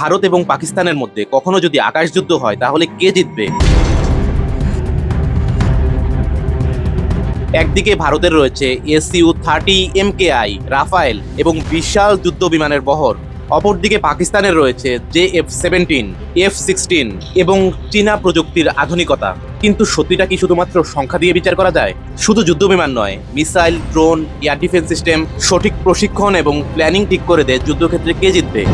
ভারত এবং পাকিস্তানের মধ্যে কখনো যদি আকাশযুদ্ধ হয়, তাহলে কে জিতবে? একদিকে ভারতের রয়েছে এসইউ থার্টি, এমকেআই, রাফায়েল এবং বিশাল যুদ্ধ বিমানের বহর। অপরদিকে পাকিস্তানের রয়েছে J F seventeen, F sixteen এবং চীনা প্রযুক্তির আধুনিকতা। কিন্তু সত্যিটা কি শুধুমাত্র সংখ্যা দিয়ে বিচার করা যায়? শুধু যুদ্ধ বিমান নয়, missile, drone, air defence system, সঠিক প্রশিক্ষণ এবং প্ল্যানিং ঠিক করে দেয় যুদ্ধক্ষেত্রে কে জিতবে?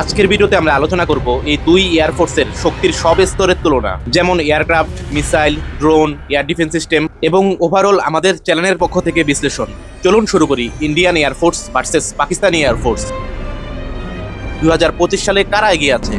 আজকের ভিডিওতে আমরা আলোচনা করব এই দুই এয়ারফোর্সের শক্তির সব স্তরের তুলনা, যেমন aircraft, missile, drone, air defence system এবং ওভারঅল আমাদের চ্যানেলের পক্ষ থেকে বিশ্লেষণ। চলুন শুরু করি Indian air force versus Pakistani air force দু হাজার পঁচিশ সালে কারা এগিয়ে আছে?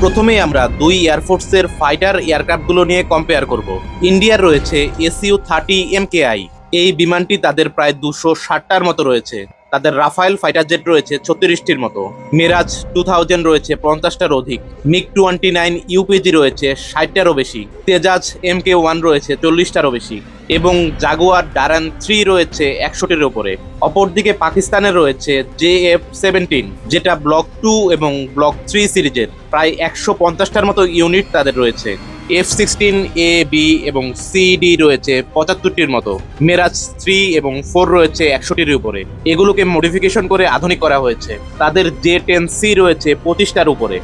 প্রথমে আমরা দুই এয়ারফোর্সের ফাইটার এয়ারক্রাফটগুলো নিয়ে কম্পেয়ার করব। ইন্ডিয়ার রয়েছে এসইউ থার্টি এমকেআই এই বিমানটি তাদের প্রায় দুশো ষাটটার মতো রয়েছে। তাদের রাফায়েল ফাইটার জেট রয়েছে ছত্রিশটির মতো। মিরাজ টু থাউজেন্ড রয়েছে, পঞ্চাশটার অধিক। মিগ টোয়েন্টি নাইন ইউপিজি রয়েছে, ষাটটারও বেশি। তেজাজ এম কে ওয়ান রয়েছে, চল্লিশটারও বেশি। এবং জাগুয়ার ডারান থ্রি রয়েছে, একশোটির ওপরে। অপরদিকে পাকিস্তানের রয়েছে জে এফ সেভেন্টিন যেটা ব্লক টু এবং ব্লক থ্রি সিরিজের। প্রায় একশো পঞ্চাশটার মতো ইউনিট তাদের রয়েছে। এফ সিক্সটিন এ বি এবং সিডি রয়েছে পঁচাত্তরটির মতো। মেরাজ থ্রি এবং ফোর রয়েছে একশোটির উপরে। এগুলোকে মডিফিকেশন করে আধুনিক করা হয়েছে। তাদের জে টেন সি রয়েছে পঁচিশটার উপরে।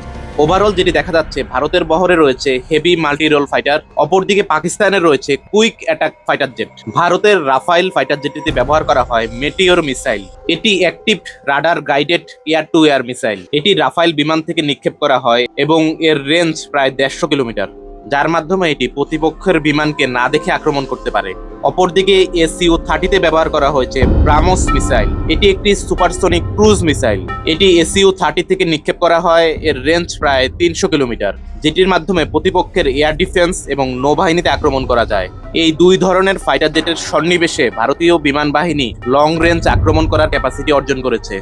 ওভারঅল যেটি দেখা যাচ্ছে, ভারতের বহরে রয়েছে হেভি মাল্টি রোল ফাইটার অপরদিকে পাকিস্তানের রয়েছে কুইক অ্যাটাক ফাইটার জেট ভারতের রাফাইল ফাইটার জেটটিতে ব্যবহার করা হয় মেটিওর মিসাইল এটি active radar guided air to air missile এটি রাফাইল বিমান থেকে নিক্ষেপ করা হয় এবং এর রেঞ্জ প্রায় দেড়শো কিলোমিটার। যার মাধ্যমে এটি প্রতিপক্ষের বিমানকে না দেখে আক্রমণ করতে পারে। অপরদিকে এসইউ থার্টিতে ব্যবহার করা হয়েছে ব্রামোস মিসাইল। এটি একটি সুপারসোনিক ক্রুজ মিসাইল। এটি এসইউ থার্টি থেকে নিক্ষেপ করা হয়, এর রেঞ্জ প্রায় তিনশো কিলোমিটার, যেটির মাধ্যমে প্রতিপক্ষের এয়ার ডিফেন্স এবং নৌবাহিনীতে আক্রমণ করা যায়। এই দুই ধরনের ফাইটার জেটের সন্নিবেশে ভারতীয় বিমান বাহিনী লং রেঞ্জ আক্রমণ করার ক্যাপাসিটি অর্জন করেছে।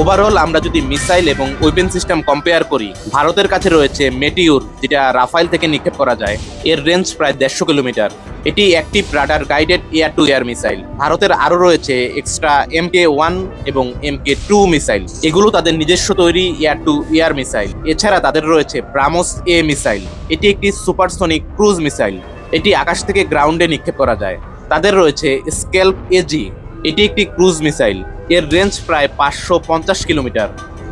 ওভারঅল আমরা যদি মিসাইল এবং ওয়েপেন সিস্টেম কম্পেয়ার করি, ভারতের কাছে রয়েছে মেটিউর যেটা রাফাইল থেকে নিক্ষেপ করা যায়। এর রেঞ্জ প্রায় দেড়শো কিলোমিটার। এটি active radar guided air to air missile ভারতের আরও রয়েছে এক্সট্রা এম কে ওয়ান এবং এম কে টু মিসাইল এগুলো তাদের নিজস্ব তৈরি এয়ার টু এয়ার মিসাইল এছাড়া তাদের রয়েছে ব্রামোস এ মিসাইল এটি একটি সুপারসনিক ক্রুজ মিসাইল এটি আকাশ থেকে গ্রাউন্ডে নিক্ষেপ করা যায়। তাদের রয়েছে স্কেলপ এজি এটি একটি ক্রুজ মিসাইল। এর রেঞ্জ প্রায় পাঁচশো পঞ্চাশ কিলোমিটার।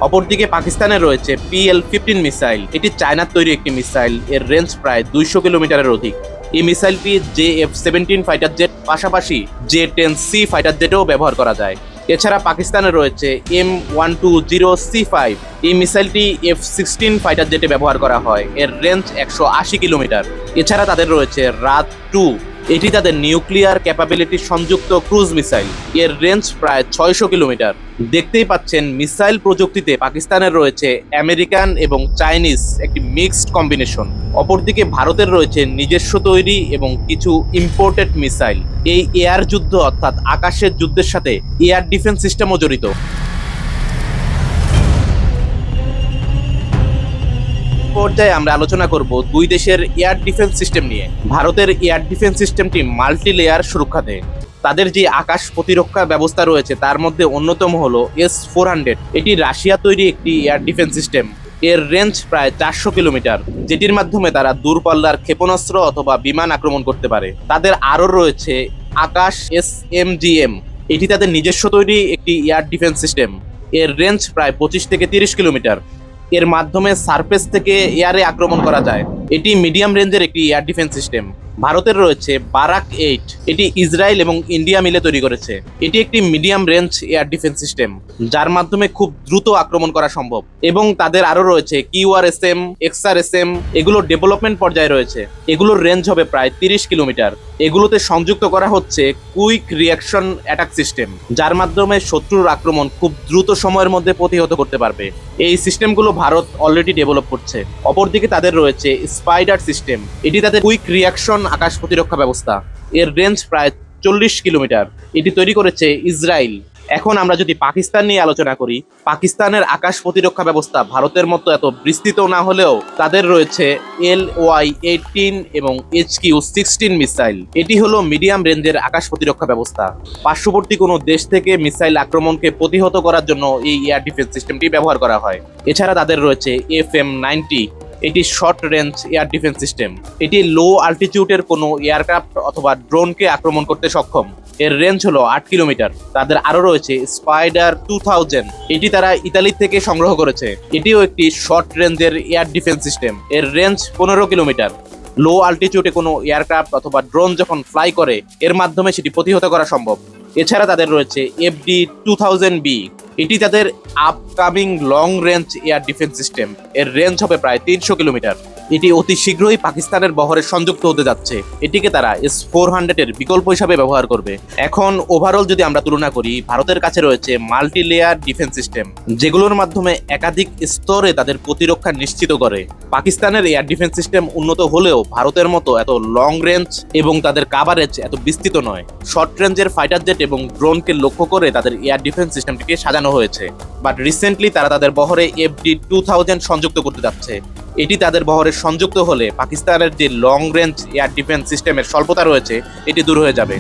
অপরদিকে পাকিস্তানের রয়েছে পিএল ফিফটিন মিসাইল। এটি চায়নার তৈরি একটি মিসাইল। এর রেঞ্জ প্রায় দুইশো কিলোমিটারের অধিক। এই মিসাইলটি J F seventeen fighter jet, পাশাপাশি জে টেন সি ফাইটার জেটেও ব্যবহার করা যায়। এছাড়া পাকিস্তানে রয়েছে M one two zero C five. এই মিসাইলটি এফ সিক্সটিন ফাইটার জেটে ব্যবহার করা হয়। এর রেঞ্জ একশো আশি কিলোমিটার। এছাড়া তাদের রয়েছে রাত টু। এটি তাদের নিউক্লিয়ার ক্যাপাবিলিটি সংযুক্ত ক্রুজ মিসাইল। এর রেঞ্জ প্রায় ছয়শো কিলোমিটার। দেখতেই পাচ্ছেন মিসাইল প্রযুক্তিতে পাকিস্তানের রয়েছে আমেরিকান এবং চাইনিজ একটি মিক্সড কম্বিনেশন। অপরদিকে ভারতের রয়েছে নিজস্ব তৈরি এবং কিছু ইম্পোর্টেড মিসাইল। এই এয়ার যুদ্ধ অর্থাৎ আকাশের যুদ্ধের সাথে এয়ার ডিফেন্স সিস্টেমও জড়িত। পর্যায়ে আমরা আলোচনা করব দুই দেশের এয়ার ডিফেন্স সিস্টেম নিয়ে। ভারতের এয়ার ডিফেন্স সিস্টেমটি মাল্টি লেয়ার সুরক্ষা দেয়। তাদের যে আকাশ প্রতিরক্ষা ব্যবস্থা রয়েছে, তার মধ্যে অন্যতম হলো এস ফোর হান্ড্রেড। এটি রাশিয়া তৈরি একটি এয়ার ডিফেন্স সিস্টেম। এর রেঞ্জ প্রায় চারশো কিলোমিটার, যেটির মাধ্যমে তারা দূরপাল্লার ক্ষেপণাস্ত্র অথবা বিমান আক্রমণ করতে পারে। তাদের আরও রয়েছে Akash S M G M. এটি তাদের নিজস্ব তৈরি একটি এয়ার ডিফেন্স সিস্টেম। এর রেঞ্জ প্রায় পঁচিশ থেকে তিরিশ কিলোমিটার। এর মাধ্যমে সারফেস থেকে এয়ারে আক্রমণ করা যায়। এটি মিডিয়াম রেঞ্জের একটি এয়ার ডিফেন্স সিস্টেম ভারতের রয়েছে বারাক এইট এটি ইসরায়েল এবং ইন্ডিয়া মিলে তৈরি করেছে। এটি একটি medium range air defence system যার মাধ্যমে খুব দ্রুত আক্রমণ করা সম্ভব। এবং তাদের আরও রয়েছে QR S M XR S M এগুলো ডেভেলপমেন্ট পর্যায়ে রয়েছে। এগুলোর রেঞ্জ হবে প্রায় তিরিশ কিলোমিটার। এগুলোতে সংযুক্ত করা হচ্ছে কুইক রিয়াকশন অ্যাটাক সিস্টেম যার মাধ্যমে শত্রুর আক্রমণ খুব দ্রুত সময়ের মধ্যে প্রতিহত করতে পারবে। এই সিস্টেমগুলো ভারত অলরেডি ডেভেলপ করছে। অপরদিকে তাদের রয়েছে স্পাইডার সিস্টেম এটি তাদের কুইক রিয়াকশন আকাশ প্রতিরক্ষা ব্যবস্থা। এর রেঞ্জ প্রায় চল্লিশ কিলোমিটার। এটি তৈরি করেছে ইসরায়েল এখন আমরা যদি পাকিস্তান নিয়ে আলোচনা করি, পাকিস্তানের আকাশ প্রতিরক্ষা ব্যবস্থা ভারতের মতো এত বিস্তৃত না হলেও তাদের রয়েছে এল ওয়াই এইটিন এবং এইচ কিউ সিক্সটিন মিসাইল। এটি হলো মিডিয়াম রেঞ্জের আকাশ প্রতিরক্ষা ব্যবস্থা। পার্শ্ববর্তী কোনো দেশ থেকে মিসাইল আক্রমণকে প্রতিহত করার জন্য এই এয়ার ডিফেন্স সিস্টেমটি ব্যবহার করা হয়। এছাড়া তাদের রয়েছে এফ এম নাইনটি এটি short range air defence system এটি লো আল্টিটিউডের কোনো এয়ারক্রাফট অথবা ড্রোনকে আক্রমণ করতে সক্ষম। এর রেঞ্জ হলো আট কিলোমিটার। তাদের আরও রয়েছে স্পাইডার টু থাউজেন্ড এটি তারা ইতালি থেকে সংগ্রহ করেছে। এটিও একটি শর্ট রেঞ্জের এয়ার ডিফেন্স সিস্টেম এর রেঞ্জ পনেরো কিলোমিটার। লো আল্টিটিউডে কোনো এয়ারক্রাফট অথবা ড্রোন যখন ফ্লাই করে, এর মাধ্যমে সেটি প্রতিহত করা সম্ভব। এছাড়া তাদের রয়েছে এফডি টু থাউজেন্ড বি এটি তাদের upcoming long range air defence system এর রেঞ্জ হবে প্রায় তিনশো কিলোমিটার। এটি অতি শীঘ্রই পাকিস্তানের বহরে সংযুক্ত হতে যাচ্ছে। এটিকে তারা এস ফোর হান্ড্রেডের বিকল্প হিসাবে ব্যবহার করবে। এখন ওভারঅল যদি আমরা তুলনা করি, ভারতের কাছে রয়েছে মাল্টি লেয়ার ডিফেন্স সিস্টেম যেগুলোর মাধ্যমে একাধিক স্তরে তাদের প্রতিরক্ষা নিশ্চিত করে। পাকিস্তানের এয়ার ডিফেন্স সিস্টেম উন্নত হলেও ভারতের মতো এত লং রেঞ্জ এবং তাদের কাভারেজ এত বিস্তৃত নয়। শর্ট রেঞ্জের ফাইটার জেট এবং ড্রোনকে লক্ষ্য করে তাদের এয়ার ডিফেন্স সিস্টেমটিকে সাজানো হয়েছে। বাট রিসেন্টলি তারা তাদের বহরে এফডি টু থাউজেন্ড সংযুক্ত করতে যাচ্ছে। এটি তাদের বহরে সংযুক্ত হলে পাকিস্তানের যে লং রেঞ্জ এয়ার ডিফেন্স সিস্টেমের স্বল্পতা রয়েছে, এটি দূর হয়ে যাবে।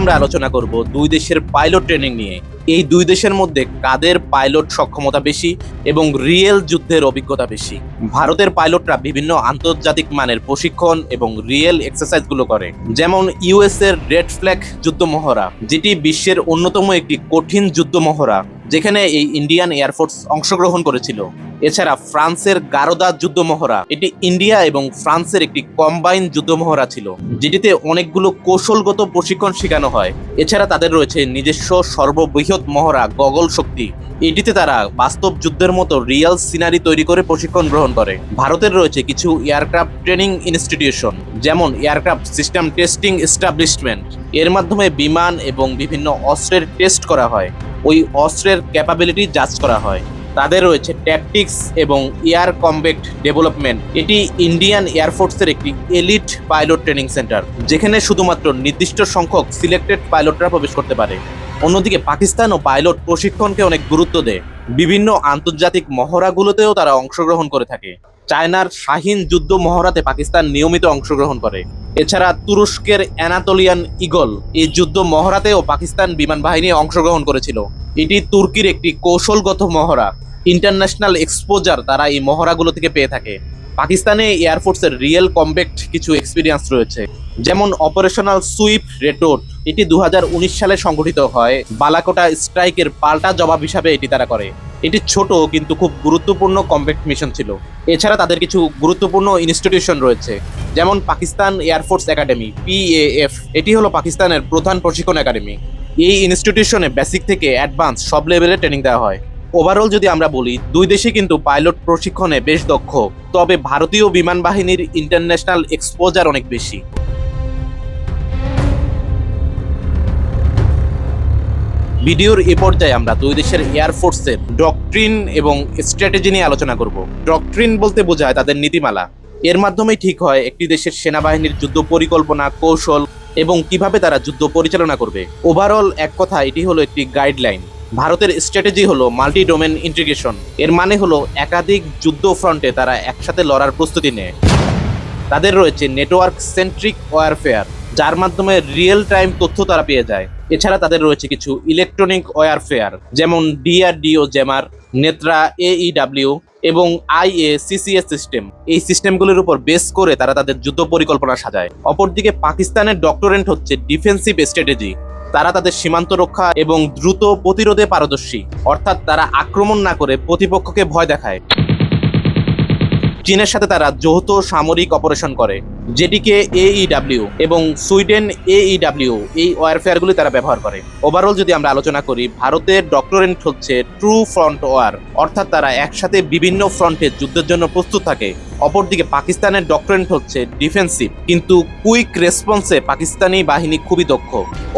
আমরা আলোচনা করব দুই দেশের পাইলট ট্রেনিং নিয়ে। এই দুই দেশের মধ্যে কাদের পাইলট সক্ষমতা বেশি এবং রিয়েল যুদ্ধের অভিজ্ঞতা বেশি? ভারতের পাইলটরা বিভিন্ন আন্তর্জাতিক মানের প্রশিক্ষণ এবং রিয়েল এক্সারসাইজগুলো করে। যেমন ইউএস এর রেড ফ্ল্যাগ যুদ্ধ মহড়া, যেটি বিশ্বের অন্যতম একটি কঠিন যুদ্ধ মহড়া, যেখানে এই ইন্ডিয়ান এয়ারফোর্স অংশগ্রহণ করেছিল। এছাড়া ফ্রান্সের গারোদা যুদ্ধ মহড়া, এটি ইন্ডিয়া এবং ফ্রান্সের একটি কম্বাইন যুদ্ধ মহড়া ছিল, যেটিতে অনেকগুলো কৌশলগত প্রশিক্ষণ শেখানো হয়। এছাড়া তাদের রয়েছে নিজস্ব সর্ববৃহৎ মহড়া, গগল শক্তি। এটিতে তারা বাস্তব যুদ্ধের মতো রিয়াল সিনারি তৈরি করে প্রশিক্ষণ গ্রহণ করে। ভারতের রয়েছে কিছু এয়ারক্রাফট ট্রেনিং ইনস্টিটিউশন, যেমন এয়ারক্রাফট সিস্টেম টেস্টিং এস্টাবলিশমেন্ট। এর মাধ্যমে বিমান এবং বিভিন্ন অস্ত্রের টেস্ট করা হয়। ওই অস্ত্রের ক্যাপাবিলিটি যাচ করা হয়। তাদের রয়েছে ট্যাকটিক্স এবং এয়ার কমবেক্ট ডেভেলপমেন্ট। এটি ইন্ডিয়ান এয়ারফোর্সের একটি এলিট পাইলট ট্রেনিং সেন্টার, যেখানে শুধুমাত্র নির্দিষ্ট সংখ্যক সিলেক্টেড পাইলটরা প্রবেশ করতে পারে। অন্যদিকে পাকিস্তানও পাইলট প্রশিক্ষণকে অনেক গুরুত্ব দেয়। বিভিন্ন আন্তর্জাতিক মহড়াগুলোতেও তারা অংশগ্রহণ করে থাকে। চায়নার শাহিন যুদ্ধ মহড়াতে পাকিস্তান নিয়মিত অংশগ্রহণ করে। এছাড়া তুরস্কের অ্যানাতোলিয়ান ইগল এই যুদ্ধ মহড়াতেও পাকিস্তান বিমান বাহিনী অংশগ্রহণ করেছিল। এটি তুর্কির একটি কৌশলগত মহড়া। ইন্টারন্যাশনাল এক্সপোজার তারা এই মহড়াগুলো থেকে পেয়ে থাকে। পাকিস্তানে এয়ারফোর্সের রিয়েল কমব্যাক্ট কিছু এক্সপিরিয়েন্স রয়েছে। যেমন অপারেশনাল সুইপ রেটোট এটি দু হাজার উনিশ সালে সংগঠিত হয়। বালাকোটা স্ট্রাইকের পাল্টা জবাব হিসাবে এটি তারা করে। এটি ছোট কিন্তু খুব গুরুত্বপূর্ণ কমব্যাক্ট মিশন ছিল। এছাড়া তাদের কিছু গুরুত্বপূর্ণ ইনস্টিটিউশন রয়েছে, যেমন পাকিস্তান এয়ারফোর্স একাডেমি, পিএএফ। এটি হলো পাকিস্তানের প্রধান প্রশিক্ষণ একাডেমি। এই ইনস্টিটিউশনে বেসিক থেকে অ্যাডভান্স সব লেভেলে ট্রেনিং দেওয়া হয়। ওভারঅল যদি আমরা বলি, দুই দেশে কিন্তু পাইলট প্রশিক্ষণে বেশ দক্ষ, তবে ভারতীয় বিমান বাহিনীর ইন্টারন্যাশনাল এক্সপোজার অনেক বেশি। ভিডিওর এ পর্যায়ে আমরা দুই দেশের এয়ারফোর্সের ডকট্রিন এবং স্ট্র্যাটেজি নিয়ে আলোচনা করব। ডকট্রিন বলতে বোঝায় তাদের নীতিমালা। এর মাধ্যমেই ঠিক হয় একটি দেশের সেনাবাহিনীর যুদ্ধ পরিকল্পনা, কৌশল এবং কীভাবে তারা যুদ্ধ পরিচালনা করবে। ওভারঅল এক কথা, এটি হলো একটি গাইডলাইন ভারতের স্ট্র্যাটেজি হলো মাল্টি ডোমেন ইন্টিগ্রেশন এর মানে হলো একাধিক যুদ্ধ ফ্রন্টে তারা একসাথে লড়ার প্রস্তুতি নেয়। তাদের রয়েছে নেটওয়ার্ক সেন্ট্রিক ওয়ারফেয়ার যার মাধ্যমে রিয়েল টাইম তথ্য তারা পেয়ে যায়। এছাড়া তাদের রয়েছে কিছু ইলেকট্রনিক ওয়ারফেয়ার যেমন ডিআরডিও জেমার নেত্রা এইডাব্লিউ এবং আইএ সিসিএস সিস্টেম এই সিস্টেমগুলির উপর বেস করে তারা তাদের যুদ্ধ পরিকল্পনা সাজায়। অপরদিকে পাকিস্তানের ডক্টরেন্ট হচ্ছে ডিফেন্সিভ স্ট্র্যাটেজি তারা তাদের সীমান্ত রক্ষা এবং দ্রুত প্রতিরোধে পারদর্শী। অর্থাৎ তারা আক্রমণ না করে প্রতিপক্ষকে ভয় দেখায়। চীনের সাথে তারা যৌথ সামরিক অপারেশন করে, যেটিকে এইডাব্লিউ এবং সুইডেন এইডাব্লিউ এই ওয়ারফেয়ারগুলি তারা ব্যবহার করে। ওভারঅল যদি আমরা আলোচনা করি, ভারতের ডক্টরেন্ট হচ্ছে ট্রু ফ্রন্ট ওয়ার অর্থাৎ তারা একসাথে বিভিন্ন ফ্রন্টে যুদ্ধের জন্য প্রস্তুত থাকে। অপরদিকে পাকিস্তানের ডক্টরেন্ট হচ্ছে ডিফেন্সিভ কিন্তু কুইক রেসপন্সে পাকিস্তানি বাহিনী খুবই দক্ষ।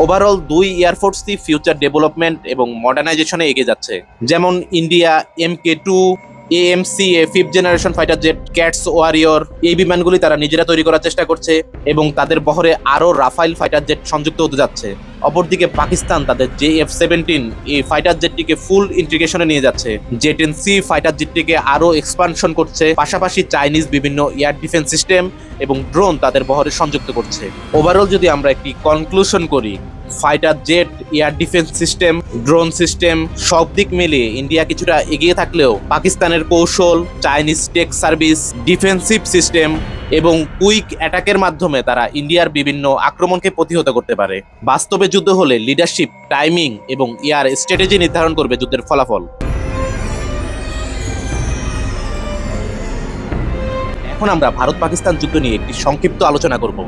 ওভারঅল দুই এয়ারফোর্সই ফিউচার ডেভেলপমেন্ট এবং মডার্নাইজেশনে এগিয়ে যাচ্ছে। যেমন India M K two AMC A fifth generation fighter jet CATS warrior এই বিমানগুলি তারা নিজেরা তৈরি করার চেষ্টা করছে এবং তাদের বহরে আরও রাফাইল ফাইটার জেট সংযুক্ত হতে যাচ্ছে। অপরদিকে পাকিস্তান তাদের জে এফ সেভেন্টিন এই ফাইটার জেটটিকে ফুল ইন্টিগ্রেশনে নিয়ে যাচ্ছে। জে টেন সি ফাইটার জেটটিকে আরও এক্সপানশন করছে। পাশাপাশি চাইনিজ বিভিন্ন এয়ার ডিফেন্স সিস্টেম এবং ড্রোন তাদের বহরে সংযুক্ত করছে। ওভারঅল যদি আমরা একটি কনক্লুশন করি fighter jet air defence system, drone system, সব দিক মিলিয়ে ইন্ডিয়া কিছুটা এগিয়ে থাকলেও পাকিস্তানের কৌশল, Chinese tech service, defensive system এবং কুইক অ্যাটাকের মাধ্যমে তারা ইন্ডিয়ার বিভিন্ন আক্রমণকে প্রতিহত করতে পারে। বাস্তবে যুদ্ধ হলে লিডারশিপ টাইমিং এবং ইয়ার স্ট্র্যাটেজি নির্ধারণ করবে যুদ্ধের ফলাফল। এখন আমরা ভারত পাকিস্তান যুদ্ধ নিয়ে একটি সংক্ষিপ্ত আলোচনা করব।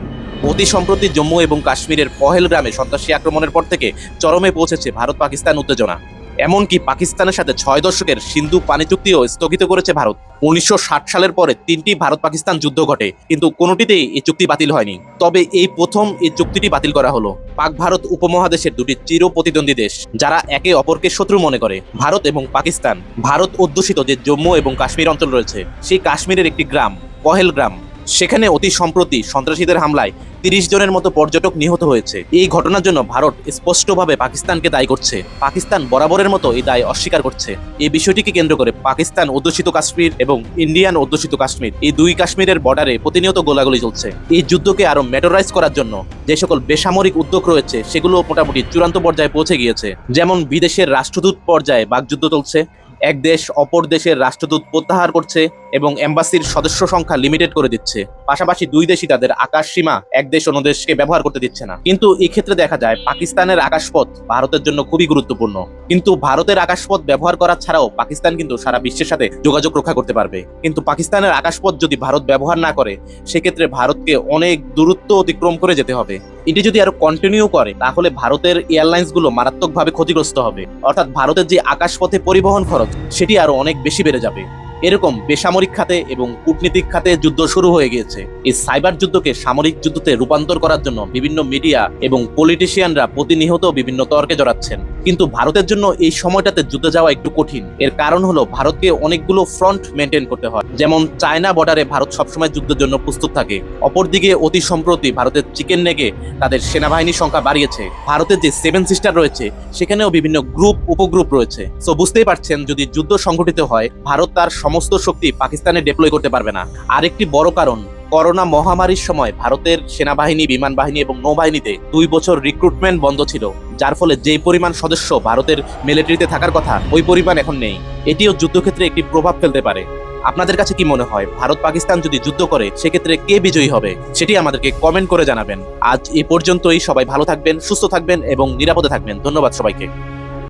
অতি সম্প্রতি জম্মু এবং কাশ্মীরের পহেল গ্রামে সন্ত্রাসী আক্রমণের পর থেকে চরমে পৌঁছেছে ভারত পাকিস্তান উত্তেজনা। এমনকি পাকিস্তানের সাথে ছয় দশকের সিন্ধু পানি চুক্তিও স্থগিত করেছে ভারত। উনিশশো ষাট সালের পরে তিনটি ভারত পাকিস্তান যুদ্ধ ঘটে, কিন্তু কোনোটিতেই এই চুক্তি বাতিল হয়নি। তবে এই প্রথম এই চুক্তিটি বাতিল করা হলো। পাক ভারত উপমহাদেশের দুটি চির প্রতিদ্বন্দ্বী দেশ, যারা একে অপরকে শত্রু মনে করে, ভারত এবং পাকিস্তান। ভারত অধ্যুষিত যে জম্মু এবং কাশ্মীর অঞ্চল রয়েছে, সেই কাশ্মীরের একটি গ্রাম। পহেলগ্রাম সেখানে অতি সম্প্রতি সন্ত্রাসীদের হামলায় তিরিশ জনের মতো পর্যটক নিহত হয়েছে। এই ঘটনার জন্য ভারত স্পষ্টভাবে পাকিস্তানকে দায়ী করছে। পাকিস্তান বরাবরের মতো এই দায় অস্বীকার করছে। এই বিষয়টিকে কেন্দ্র করে পাকিস্তান অধ্যুষিত কাশ্মীর এবং ইন্ডিয়ান অধ্যুষিত কাশ্মীর এই দুই কাশ্মীরের বর্ডারে প্রতিনিয়ত গোলাগুলি চলছে এই যুদ্ধকে আরও মেটোরাইজ করার জন্য যে সকল বেসামরিক উদ্যোগ রয়েছে, সেগুলো মোটামুটি চূড়ান্ত পর্যায়ে পৌঁছে গিয়েছে। যেমন বিদেশের রাষ্ট্রদূত পর্যায়ে বাকযুদ্ধ চলছে, এক দেশ অপর দেশের রাষ্ট্রদূত প্রত্যাহার করছে এবং এম্বাসির সদস্য সংখ্যা লিমিটেড করে দিচ্ছে। পাশাপাশি দুই দেশই তাদের আকাশ সীমা, এক দেশ অন্য দেশকে ব্যবহার করতে দিচ্ছে না। কিন্তু এই ক্ষেত্রে দেখা যায়, পাকিস্তানের আকাশপথ ভারতের জন্য খুবই গুরুত্বপূর্ণ। কিন্তু ভারতের আকাশপথ ব্যবহার করা ছাড়াও পাকিস্তান কিন্তু সারা বিশ্বের সাথে যোগাযোগ রক্ষা করতে পারবে। কিন্তু পাকিস্তানের আকাশপথ যদি ভারত ব্যবহার না করে, সেক্ষেত্রে ভারতকে অনেক দূরত্ব অতিক্রম করে যেতে হবে। এটি যদি আরও কন্টিনিউ করে, তাহলে ভারতের এয়ারলাইন্সগুলো মারাত্মকভাবে ক্ষতিগ্রস্ত হবে। অর্থাৎ ভারতের যে আকাশপথে পরিবহন খরচ, সেটি আরও অনেক বেশি বেড়ে যাবে। এরকম বেসামরিক খাতে এবং কূটনীতিক খাতে যুদ্ধ শুরু হয়ে গিয়েছে। এই সাইবার যুদ্ধকে সামরিক যুদ্ধতে রূপান্তর করার জন্য বিভিন্ন মিডিয়া এবং পলিটিশিয়ানরা প্রতিনিহত বিভিন্ন তর্কে জড়াচ্ছেন। কিন্তু ভারতের জন্য এই সময়টাতে যুদ্ধে যাওয়া একটু কঠিন। এর কারণ হলো ভারতকে অনেকগুলো ফ্রন্ট মেনটেন করতে হয়। যেমন চায়না বর্ডারে ভারত সবসময় যুদ্ধের জন্য প্রস্তুত থাকে। অপরদিকে অতি সম্প্রতি ভারতের চিকেন নেগে তাদের সেনাবাহিনীর সংখ্যা বাড়িয়েছে। ভারতের যে সেভেন সিস্টার রয়েছে, সেখানেও বিভিন্ন গ্রুপ উপগ্রুপ রয়েছে। সো বুঝতেই পারছেন, যদি যুদ্ধ সংঘটিত হয়, ভারত তার সমস্ত শক্তি পাকিস্তানে ডিপ্লয় করতে পারবে না। আরেকটি বড় কারণ, করোনা মহামারীর সময় ভারতের সেনাবাহিনী, বিমান বাহিনী এবং নৌবাহিনীতে দুই বছর রিক্রুটমেন্ট বন্ধ ছিল। যার ফলে যে পরিমাণ সদস্য ভারতের মিলিটারিতে থাকার কথা, ওই পরিমাণ এখন নেই। এটিও যুদ্ধক্ষেত্রে একটি প্রভাব ফেলতে পারে। আপনাদের কাছে কি মনে হয়, ভারত পাকিস্তান যদি যুদ্ধ করে, সেক্ষেত্রে কে বিজয়ী হবে? সেটি আমাদেরকে কমেন্ট করে জানাবেন। আজ এ পর্যন্তই। সবাই ভালো থাকবেন, সুস্থ থাকবেন এবং নিরাপদে থাকবেন। ধন্যবাদ সবাইকে।